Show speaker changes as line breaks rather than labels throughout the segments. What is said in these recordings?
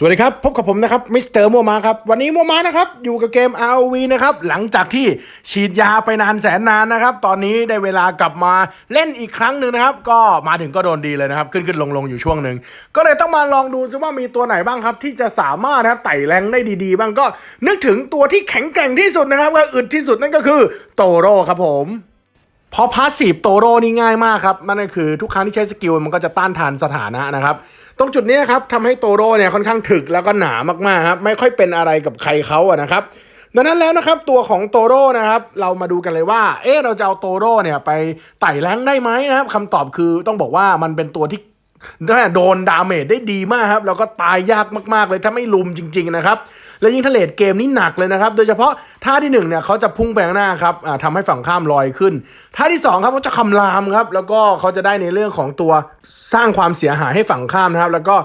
สวัสดีครับ พบกับผมนะครับมิสเตอร์มัวมาครับ วันนี้มัวมานะครับ อยู่กับเกม ROV นะครับ หลังจากที่ฉีดยาไปนานแสนนานนะครับ ตอนนี้ได้เวลากลับมาเล่นอีกครั้งหนึ่งนะครับ ก็มาถึงก็โดนดีเลยนะครับ ขึ้นขึ้นลงลงอยู่ช่วงหนึ่ง ก็เลยต้องมาลองดูซิว่ามีตัวไหนบ้างครับ ที่จะสามารถนะครับไต่แรงได้ดีๆ บ้างก็ นึกถึงตัวที่แข็งแกร่งที่สุดนะครับก็อึดที่สุดนั่นก็คือโตโร่ครับผม พราะพาสซีฟโตโรนี่ง่ายมากครับนั่นก็คือทุกครั้งที่ใช้สกิลมันก็จะต้านทานสถานะนะครับ ตรงจุดนี้ครับทำให้โตโรเนี่ยค่อนข้างถึกแล้วก็หนามากๆครับไม่ค่อยเป็นอะไรกับใครเขาอะนะครับดังนั้นแล้วนะครับตัวของโตโร่นะครับเรามาดูกันเลยว่า เอ๊ะเราจะเอาโตโร่เนี่ยไปไต่แรงได้ไหมนะครับคำตอบคือต้องบอกว่ามันเป็นตัวที่โดนดาเมจได้ดีมากครับแล้วก็ตายยากมากๆเลยถ้าไม่ลุมจริง ๆนะครับ แล้วยิ่งทะเลดเกมนี้หนักเลยนะครับ โดยเฉพาะท่าที่หนึ่งเนี่ยเขาจะพุ่งไปข้างหน้าครับทำให้ฝั่งข้ามลอยขึ้นท่าที่สองครับเขาจะคำรามครับแล้วก็เขาจะได้ในเรื่องของตัวสร้างความเสียหายให้ฝั่งข้ามนะครับ แล้วก็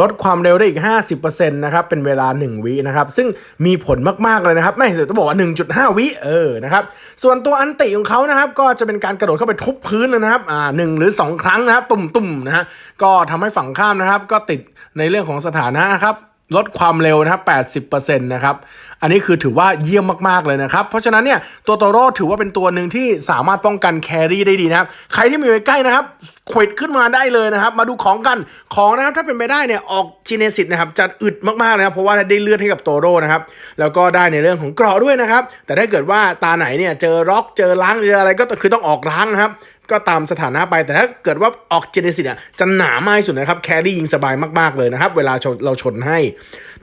ลดความเร็วได้อีก 50%นะครับ เป็นเวลา 1 วินะครับ ซึ่งมีผลมาก ๆ เลยนะครับ ไม่ต้องบอกว่า 1.5 วิ เออ นะครับ ส่วนตัวอันติของเขานะครับ ก็จะเป็นการกระโดดเข้าไปทุบพื้นเลยนะครับ อ่าหนึ่งหรือ 2 ครั้งนะครับ ตุ่มๆ นะฮะ ก็ทำให้ฝั่งข้ามนะครับ ก็ติดในเรื่องของสถานะครับ ลดความเร็วนะครับ 80%นะครับ อันนี้คือถือว่าเยี่ยมมาก ๆ เลยนะครับ เพราะฉะนั้นเนี่ยตัวโตโร่ถือว่าเป็นตัวหนึ่งที่สามารถป้องกันแครี่ได้ดีนะครับ ใครที่มีอยู่ใกล้นะครับควิดขึ้นมาได้เลยนะครับ มาดูของกัน ของนะครับถ้าเป็นไปได้เนี่ยออกจีเนซิตนะครับจะอึดมากๆนะครับ เพราะว่าได้เลือดให้กับโตโร่นะครับ แล้วก็ได้ในเรื่องของเกราะด้วยนะครับ แต่ถ้าเกิดว่าตาไหนเนี่ยเจอล็อกเจอล้างเจออะไรก็คือต้องออกล้างนะครับ ก็ตามสถานะไป แต่ถ้าเกิดว่าออกเจเนซิตอะจะหนามากที่สุดนะครับแครี่ยิงสบายมากๆเลยนะครับ เวลาเราชนให้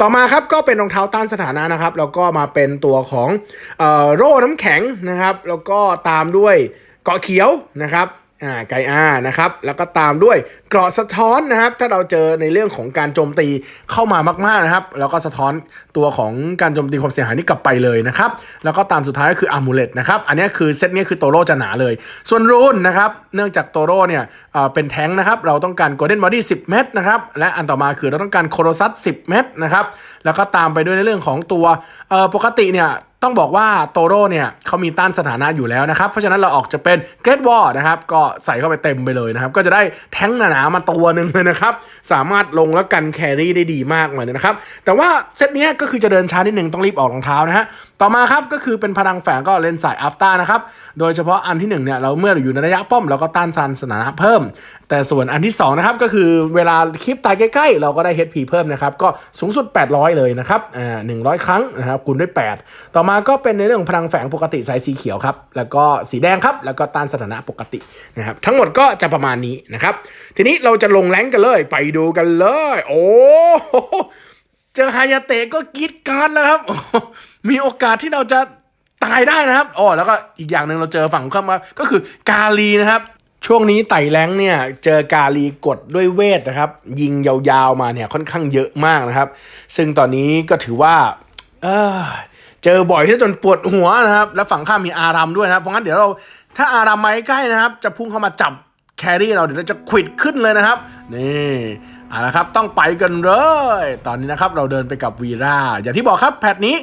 ต่อมาครับก็เป็นรองเท้าต้านสถานะนะครับแล้วก็มาเป็นตัวของอ่อโร่น้ำแข็งนะครับ แล้วก็ตามด้วยเกาะเขียวนะครับ อ่าไกอานะครับ แล้วก็ตามด้วยเกราะสะท้อนนะครับ ถ้าเราเจอในเรื่องของการโจมตีเข้ามามากๆนะครับ แล้วก็สะท้อนตัวของการโจมตีความเสียหายนี่กลับไปเลยนะครับ แล้วก็ตามสุดท้ายก็คืออามูเลตนะครับ อันนี้คือเซตนี้คือโตโร่จะหนาเลย ส่วนรูนนะครับ เนื่องจากโตโร่เนี่ย เอ่อเป็นแท้งนะครับ เราต้องการโกลเด้นบอดี้10 เม็ดนะครับ และอันต่อมาคือเราต้องการโคโรซัส10 เม็ดนะครับ แล้วก็ตามไปด้วยในเรื่องของตัวเอ่อปกติเนี่ยต้องบอกว่าโตโร่เนี่ยเขามีต้านสถานะอยู่แล้วนะครับ เพราะฉะนั้นเราออกจะเป็นเกรดวอร์นะครับ ก็ใส่เข้าไปเต็มไปเลยนะครับ ก็จะได้แท้งหนาๆมาตัวหนึ่งเลยนะครับ สามารถลงแล้วกันแครี่ได้ดีมากเลยนะครับ แต่ว่าเซตเนี้ยก็คือจะเดินช้านิดหนึ่งต้องรีบออกรองเท้านะฮะ ต่อมาครับก็คือเป็นพลังแฝงก็เล่นสายอัฟตานะครับ โดยเฉพาะอันที่1เนี่ยเราเมื่ออยู่ในระยะป้อมเราก็ต้านซานสถานะเพิ่ม แต่ส่วนอันที่2นะครับก็คือเวลาคลิปตายใกล้ๆ เราก็ได้ HP เพิ่มนะครับก็สูงสุด 800 เลยนะครับอ่า100 ครั้งนะครับคูณด้วย 8 ต่อมาก็เป็นในเรื่องของพลังแฝงปกติสายสีเขียวครับแล้วก็สีแดงครับแล้วก็ต้านสถานะปกตินะครับทั้งหมดก็จะประมาณนี้นะครับทีนี้เราจะลงแรงกันเลยไปดูกันเลย โอ้ เจอฮายาเตะก็กีดกรารแล้วครับ มีโอกาสที่เราจะตายได้นะครับอ๋อแล้วก็อีกอย่างหนึ่งเราเจอฝั่งเข้ามา ก็คือกาลีนะครับ ช่วงนี้ไต่แรงเนี่ย เจอกาลีกดด้วยเวทนะครับ ยิงยาวๆมาเนี่ยค่อนข้างเยอะมากนะครับ ซึ่งตอนนี้ก็ถือว่า เออเจอบ่อยที่จนปวดหัวนะครับ แล้วฝั่งข้ามมีอารัมด้วยนะครับ เพราะงั้นเดี๋ยวเราถ้าอารัมมาใกล้นะครับ จะพุ่งเข้ามาจับแครี่เราเดี๋ยวเราจะควิดขึ้นเลยนะครับ นี่ เอาละครับ ต้องไปกันเลย ตอนนี้นะครับเราเดินไปกับวีราอย่างที่บอกครับแพทนี้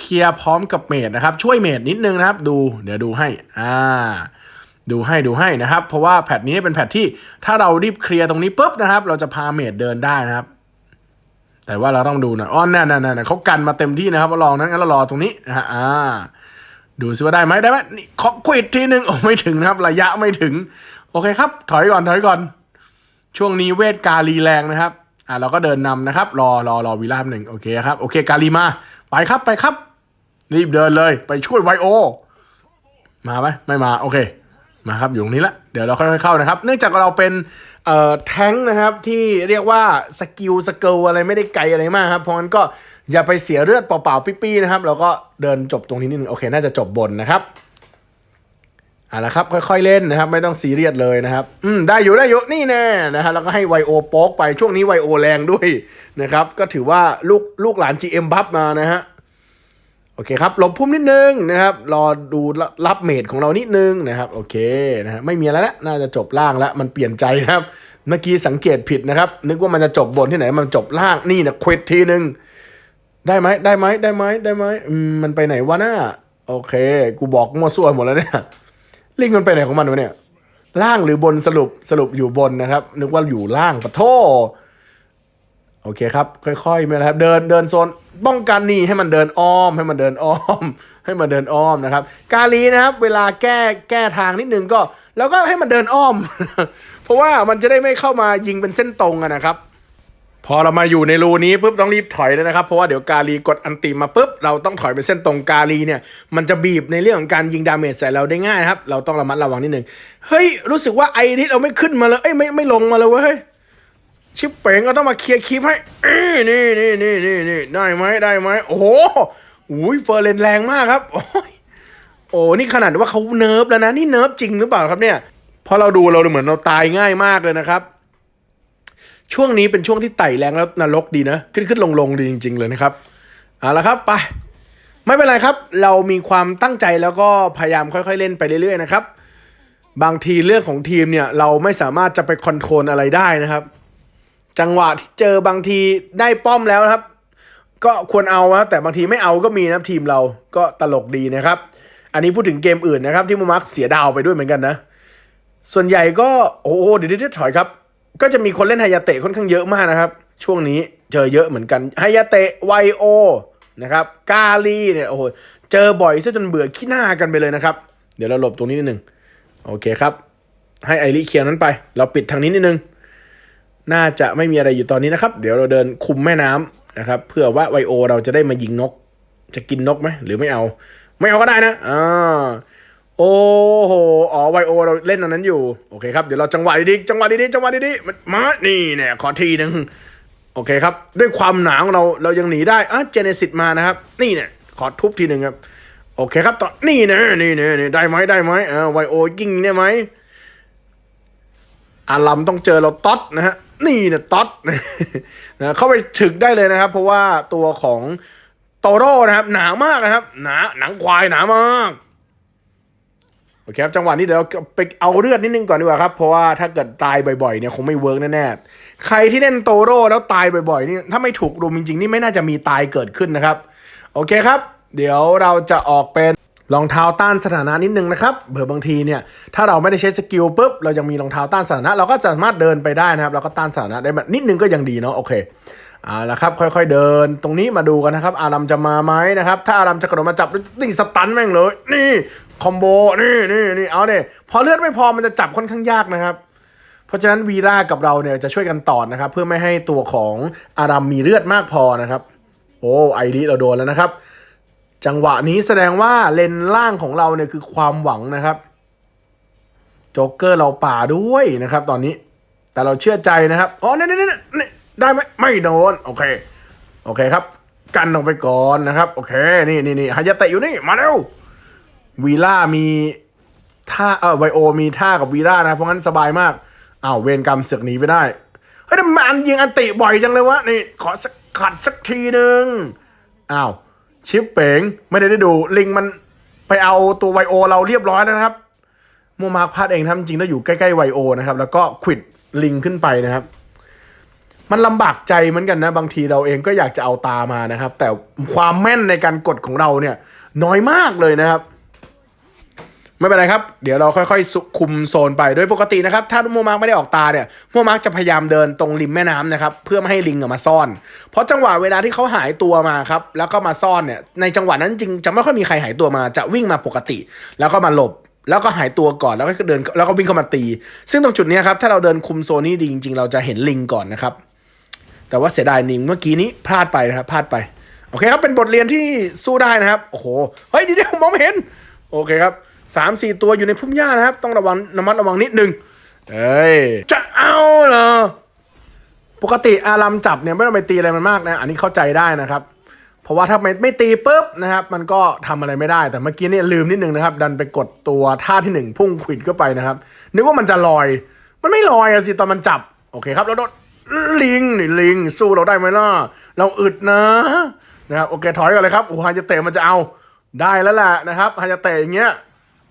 เคลียร์พร้อมกับเมดนะครับ ช่วยเมดนิดนึงนะครับ ดูเดี๋ยวดูให้อ่าดูให้ดูให้นะครับ เพราะว่าแพทนี้เป็นแพทที่ถ้าเรารีบเคลียร์ตรงนี้ปุ๊บนะครับ เราจะพาเมดเดินได้นะครับ แต่ว่าเราต้องดูหนะอ๋อนั่นนั่นนั่นเขากันมาเต็มที่นะครับลองนั้นงั้นเรารอตรงนี้นะฮะอ่าดูซิว่าได้ไหมได้ไหมนี่ขอควิดทีนึงโอ้ไม่ถึงนะครับ ระยะไม่ถึง โอเคครับ ถอยก่อนถอยก่อน ช่วงนี้เวทกาลีแรงนะครับอ่าเราก็เดินนำนะครับ รอรอรอวีล่าหนึ่งโอเคครับโอเคกาลีมา ไปครับไปครับ รีบเดินเลยไปช่วยไวโอ มาไหมไม่มาโอเคมาครับอยู่ตรงนี้ละเดี๋ยวเราค่อยๆเข้านะครับ เนื่องจากเราเป็นเอ่อแท้งนะครับที่เรียกว่าสกิลสเกิลอะไรไม่ได้ไกลอะไรมากครับเพราะงั้นก็อย่าไปเสียเลือดเปล่าๆปี้ๆนะครับเราก็เดินจบตรงนี้นิดนึงโอเค น่าจะจบบนนะครับ เอาละครับค่อยๆเล่นนะครับ ไม่ต้องซีเรียสเลยนะครับ อืมได้อยู่ได้อยู่นี่แน่นะฮะแล้วก็ให้ไวโอโป๊กไปช่วงนี้ไวโอแรงด้วยนะครับ ก็ถือว่าลูกลูกหลาน GM บัฟมานะฮะโอเคครับหลบพุ่มนิดนึงนะครับ รอดูรับเมดของเรานิดนึงนะครับ โอเคนะฮะไม่มีแล้วน่าจะจบล่างแล้วมันเปลี่ยนใจนะครับ เมื่อกี้สังเกตผิดนะครับ นึกว่ามันจะจบบนที่ไหนมันจบล่างนี่นะควิดทีนึงได้ไหมได้ไหมได้ไหมได้ไหมอืมมันไปไหนวะหน่าโอเค กูบอกมั่วซั่วหมดแล้วเนี่ย ลิงมันไปไหนของมันวะเนี่ย ล่างหรือบนสรุปสรุปอยู่บนนะครับ นึกว่าอยู่ล่างปะโทโอเคครับ ค่อยๆมาครับ เดินเดินโซนป้องกันนี่ให้มันเดินอ้อม ให้มันเดินอ้อม ให้มันเดินอ้อมนะครับ กาลีนะครับ เวลาแก้แก้ทางนิดนึงก็ แล้วก็ให้มันเดินอ้อม เพราะว่ามันจะได้ไม่เข้ามายิงเป็นเส้นตรงอะนะครับ พอเรามาอยู่ในรูนี้ปุ๊บต้องรีบถอยเลยนะครับ เพราะว่าเดี๋ยวกาลีกดอันติมาปุ๊บเราต้องถอยเป็นเส้นตรงกาลีเนี่ยมันจะบีบในเรื่องของการยิงดาเมจใส่เราได้ง่ายครับ เราต้องระมัดระวังนิดนึงเฮ้ยรู้สึกว่าไอ้นี่เราไม่ขึ้นมาเลยเอ้ยไม่ไม่ลงมาเลยเว้ยชิปเป๋งก็ต้องมาเคลียร์คลิปให้นี่นี่นี่นี่นี่ได้ไหมได้ไหมโอ้โหอุ้ยเฟอร์เรนแรงมากครับ โอ้ยโอ้นี่ขนาดว่าเขาเนิร์ฟแล้วนะนี่เนิร์ฟจริงหรือเปล่าครับเนี่ยพราะเราดูเราเหมือนเราตายง่ายมากเลยนะครับ ช่วงนี้เป็นช่วงที่ไต่แรงแล้วนรกดีนะ ขึ้นขึ้นลงลงดีจริง ๆ เลยนะครับเอาละครับไปไม่เป็นไรครับ เรามีความตั้งใจแล้วก็พยายามค่อยๆเล่นไปเรื่อยๆนะครับ บางทีเรื่องของทีมเนี่ยเราไม่สามารถจะไปคอนโทรลอะไรได้นะครับ จังหวะที่เจอบางทีได้ป้อมแล้วครับ ก็ควรเอานะแต่บางทีไม่เอาก็มีนะทีมเราก็ตลกดีนะครับ อันนี้พูดถึงเกมอื่นนะครับ ที่มูมักเสียดาวไปด้วยเหมือนกันนะ ส่วนใหญ่ก็โอ้โหเดี๋ยวเดี๋ยวถอยครับ ก็จะมีคนเล่นไฮยาเตะค่อนข้างเยอะมากนะครับ ช่วงนี้เจอเยอะเหมือนกันไฮยาเตะไวโอนะครับกาลีเนี่ยโอ้โหเจอบ่อยซะจนเบื่อขี้หน้ากันไปเลยนะครับ เดี๋ยวเราหลบตรงนี้นิดนึงโอเคครับ ให้ไอริเคียร์นั้นไป เราปิดทางนี้นิดนึง น่าจะไม่มีอะไรอยู่ตอนนี้นะครับ เดี๋ยวเราเดินคุมแม่น้ำนะครับเพื่อว่าไวโอเราจะได้มายิงนก จะกินนกไหมหรือไม่เอา ไม่เอาก็ได้นะอ่า โอ้โห อ๋อไวโอเราเล่นอันนั้นอยู่ โอเคครับ เดี๋ยวเราจังหวะดีๆ จังหวะดีๆ จังหวะดีๆ มันมา นี่เนี่ยขอทีหนึ่งโอเคครับ ด้วยความหนาของเรา เรายังหนีได้อะเจเนซิตมานะครับ นี่เนี่ย ขอทุบทีหนึ่งครับ โอเคครับ ต่อ นี่นะนี่นะนี่ได้ไหมได้ไหมเออไวโอยิงได้ไหมอารัมต้องเจอเราต๊อดนะฮะ นี่เนี่ยต๊อดนะเข้าไปถึกได้เลยนะครับ เพราะว่าตัวของโตโร่นะครับ หนามากนะครับ หนา หนังควายหนามาก อเคครับจังหวะนี้เดี๋ยวเราไปเอาเลือดนิดนึงก่อนดีกว่าครับ เพราะว่าถ้าเกิดตายบ่อยๆเนี่ยคงไม่เวิร์กแน่ๆใครที่เล่นโตโร่แล้วตายบ่อยๆนี่ถ้าไม่ถูกรุมจริงๆนี่ไม่น่าจะมีตายเกิดขึ้นนะครับ โอเคครับ เดี๋ยวเราจะออกเป็นรองเท้าต้านสถานะนิดนึงนะครับเผื่อบางทีเนี่ยถ้าเราไม่ได้ใช้สกิลปุ๊บเรายังมีรองเท้าต้านสถานะ เราก็สามารถเดินไปได้นะครับเราก็ต้านสถานะได้แบบนิดนึงก็ยังดีเนาะโอเค เอาละครับ ค่อยๆเดิน ตรงนี้มาดูกันนะครับ อารัมจะมาไหมนะครับ ถ้าอารัมจะกระโดดมาจับนี่สตันแม่งเลย นี่คอมโบนี่นี่นี่เอาเนี่ยพอเลือดไม่พอมันจะจับค่อนข้างยากนะครับ เพราะฉะนั้นวีร่ากับเราเนี่ยจะช่วยกันตอดนะครับ เพื่อไม่ให้ตัวของอารัมมีเลือดมากพอนะครับ โอ้ไอริเราโดนแล้วนะครับ จังหวะนี้แสดงว่าเลนล่างของเราเนี่ยคือความหวังนะครับโจ๊กเกอร์เราป่าด้วยนะครับ ตอนนี้แต่เราเชื่อใจนะครับอ๋อเนี่นี่นี่นี่ ได้ไหมไม่โดนโอเค โอเคครับ กันออกไปก่อนนะครับ โอเค นี่นี่นี่ฮายาเตะอยู่นี่มาเร็ววีล่ามีท่าเออไวโอมีท่ากับวีล่านะ เพราะงั้นสบายมากอ้าวเวรกรรมเสือกหนีไปได้เฮ้ยแต่มันยิงอันติบ่อยจังเลยวะนี่ขอสักขัดสักทีหนึ่งอ้าวชิปเป๋งไม่ได้ได้ดูลิงมันไปเอาตัวไวโอเราเรียบร้อยแล้วนะครับโมมาร์คพลาดเองทำจริงต้องอยู่ใกล้ๆไวโอนะครับ แล้วก็ควิดลิงขึ้นไปนะครับ มันลำบากใจเหมือนกันนะ บางทีเราเองก็อยากจะเอาตามานะครับ แต่ความแม่นในการกดของเราเนี่ย น้อยมากเลยนะครับ ไม่เป็นไรครับ เดี๋ยวเราค่อยๆคุมโซนไปโดยปกตินะครับ ถ้าโมมาร์กไม่ได้ออกตาเนี่ยโมมาร์กจะพยายามเดินตรงริมแม่น้ำนะครับ เพื่อไม่ให้ลิงอะมาซ่อน เพราะจังหวะเวลาที่เขาหายตัวมาครับ แล้วก็มาซ่อนเนี่ยในจังหวะนั้นจริงจะไม่ค่อยมีใครหายตัวมาจะวิ่งมาปกติ แล้วก็มาหลบแล้วก็หายตัวก่อนแล้วก็เดินแล้วก็วิ่งเข้ามาตี ซึ่งตรงจุดนี้ครับถ้าเราเดินคุมโซนนี้ดีจริงๆ เราจะเห็นลิงก่อนนะครับ แต่ว่าเสียดายนิงเมื่อกี้นี้พลาดไปนะครับพลาดไป โอเคครับเป็นบทเรียนที่สู้ได้นะครับ โอ้โห เฮ้ยเดี๋ยวมองไม่เห็น โอเคครับสามสี่ตัวอยู่ในพุ่มหญ้านะครับ ต้องระวังระมัดระวังนิดนึงเอ้ยจะเอาเหรอปกติอารัมจับเนี่ยไม่ต้องไปตีอะไรมันมากนะ อันนี้เข้าใจได้นะครับ เพราะว่าถ้าไม่ไม่ตีปุ๊บนะครับ มันก็ทำอะไรไม่ได้แต่เมื่อกี้เนี่ยลืมนิดนึงนะครับ ดันไปกดตัวท่าที่หนึ่งพุ่งขวิดเข้าไปนะครับนึกว่ามันจะลอย มันไม่ลอยอะสิตอนมันจับ โอเคครับแล้วโดน ลิงนี่ลิง สู้เราได้ไหมล่ะ เราอึดนะนะครับโอเคถอยก่อนเลยครับโอ้ฮายาเตะมันจะเอาได้แล้วแหละนะครับฮายาเตะอย่างเงี้ย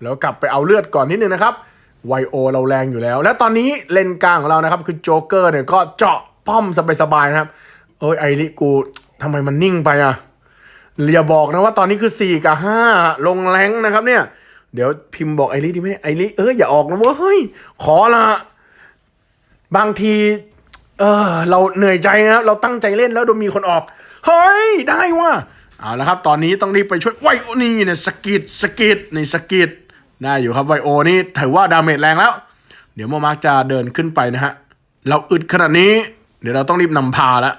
แล้วกลับไปเอาเลือดก่อนนิดนึงนะครับไวโอเราแรงอยู่แล้ว และตอนนี้เลนกลางของเรานะครับ คือโจ๊กเกอร์เนี่ยก็เจาะป้อมสบายๆนะครับเอ้ยไอริกูทำไมมันนิ่งไปอะอย่าบอกนะว่าตอนนี้คือ 4 กับ 5 ลงแรงนะครับเนี่ย เดี๋ยวพิมพ์บอกไอริดีไหมไอริเอออย่าออกนะเว้ยขอละบางที เออ เราเหนื่อยใจนะครับเราตั้งใจเล่นแล้วโดนมีคนออก เฮ้ย ได้ว่ะเอาละครับ ตอนนี้ต้องรีบไปช่วยไวโอนี่เนี่ยสกิดสกิดในสกิดได้อยู่ครับไวโอนี่ถือว่าดาเมจแรงแล้ว เดี๋ยวโมมาร์กจะเดินขึ้นไปนะฮะ เราอึดขนาดนี้ เดี๋ยวเราต้องรีบนำพาแล้ว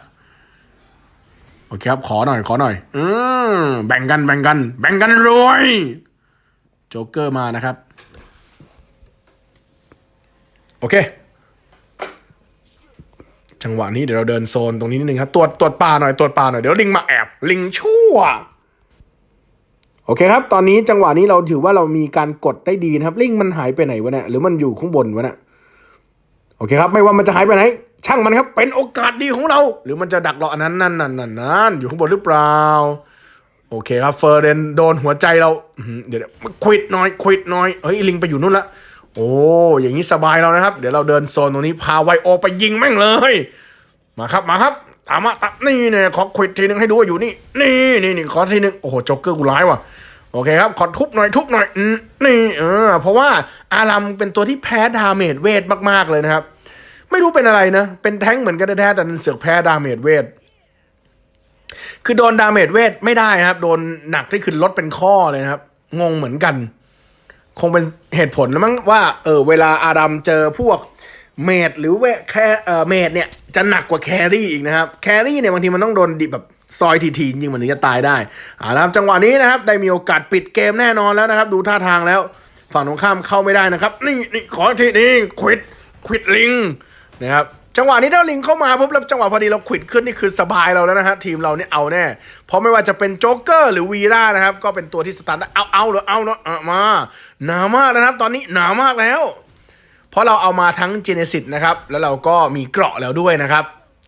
โอเคครับขอหน่อยขอหน่อย อืมแบ่งกันแบ่งกัน แบ่งกันรวยโจ๊กเกอร์มานะครับ โอเค จังหวะนี้เดี๋ยวเราเดินโซนตรงนี้นิดนึงครับตรวจตรวจปลาหน่อยตรวจปลาหน่อยเดี๋ยวลิงมาแอบลิงชั่วโอเคครับ ตอนนี้จังหวะนี้เราถือว่าเรามีการกดได้ดีนะครับ ลิงมันหายไปไหนวะเนี่ยหรือมันอยู่ข้างบนวะเนี่ยโอเคครับ ไม่ว่ามันจะหายไปไหน ช่างมันครับ เป็นโอกาสดีของเรา หรือมันจะดักรออันนั้นนั่นนั่นนั่นนั่นอยู่ข้างบนหรือเปล่า โอเคครับเฟอร์เรนโดนหัวใจเราเดี๋ยวเดี๋ยวควิดหน่อยควิดหน่อยเฮ้ยลิงไปอยู่นู่นละ โอ้ อย่างนี้สบายแล้วนะครับ เดี๋ยวเราเดินโซนตรงนี้พาไวโอไปยิงแม่งเลย มาครับ มาครับ ตามมาตามนี่เนี่ยขอควิดทีนึงให้ดูว่าอยู่นี่ นี่นี่นี่ขอทีนึง โอ้โหโจ๊กเกอร์กูร้ายว่ะ โอเคครับ ขอทุบหน่อยทุบหน่อยนี่ เออ เพราะว่าอารัมเป็นตัวที่แพ้ดาเมจเวทมากๆเลยนะครับ ไม่รู้เป็นอะไรนะ เป็นแท้งเหมือนกันแท้แต่มันเสือกแพ้ดาเมจเวทคือโดนดาเมจเวทไม่ได้ครับ โดนหนักที่คือลดเป็นข้อเลยนะครับ งงเหมือนกัน คงเป็นเหตุผลแล้วมั้งว่าเออเวลาอาดัมเจอพวกเมดหรือเวแคเออเมดเนี่ยจะหนักกว่าแครี่อีกนะครับแครี่เนี่ยบางทีมันต้องโดนดิแบบซอยทีๆจริงๆมันถึงจะตายได้อ่าแล้วครับจังหวะนี้นะครับได้มีโอกาสปิดเกมแน่นอนแล้วนะครับ ดูท่าทางแล้ว ฝั่งตรงข้ามเข้าไม่ได้นะครับ นี่นี่ขอทีนี้ควิดควิดลิงนะครับ จังหวะนี้ถ้าลิงเข้ามาปุ๊บแล้วจังหวะพอดีเราควิดขึ้นนี่คือสบายเราแล้วนะฮะทีมเราเนี่ยเอาแน่ เพราะไม่ว่าจะเป็นโจ๊กเกอร์หรือวีร่านะครับ ก็เป็นตัวที่สตาร์ทเอาเอาเหรอเอาเนาะมาหนามากนะครับ ตอนนี้หนามากแล้ว เพราะเราเอามาทั้งเจเนซิสนะครับ แล้วเราก็มีเกราะแล้วด้วยนะครับ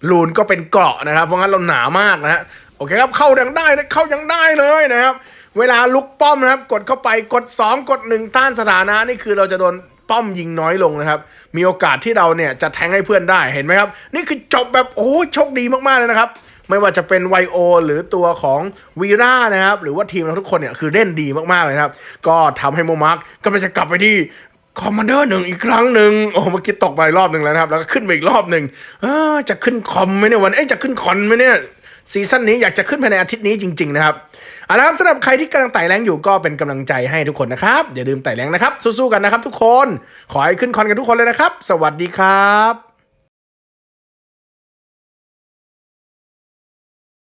ลูนก็เป็นเกราะนะครับ เพราะงั้นเราหนามากนะฮะโอเคครับเข้ายังได้เข้ายังได้เลยนะครับ เวลาลุกป้อมนะครับ กดเข้าไปกด 2 กด 1 ต้านสถานะนี่คือเราจะโดน ป้อมยิงน้อยลงนะครับ มีโอกาสที่เราเนี่ยจะแทงให้เพื่อนได้เห็นไหมครับ นี่คือจบแบบโอ้โหโชคดีมากๆเลยนะครับ ไม่ว่าจะเป็นไวโอหรือตัวของวีร่านะครับ หรือว่าทีมเราทุกคนเนี่ยคือเล่นดีมากๆเลยครับ ก็ทำให้โมมาร์กก็จะกลับไปที่คอมมานเดอร์หนึ่งอีกครั้งหนึ่งโอ้เมื่อกี้ตกไปรอบหนึ่งแล้วนะครับ แล้วก็ขึ้นไปอีกรอบหนึ่งอจะขึ้นคอมไหมเนี่ยวันเอ้จะขึ้นคอนไหมเนี่ยซีซั่นนี้อยากจะขึ้นภายในอาทิตย์นี้จริง ๆ นะครับ เอาละครับสำหรับใครที่กำลังไต่แรงอยู่ก็เป็นกำลังใจให้ทุกคนนะครับอย่าลืมไต่แรงนะครับสู้ๆกันนะครับ ทุกคนขอให้ขึ้นคอนกันทุกคนเลยนะครับ สวัสดีครับ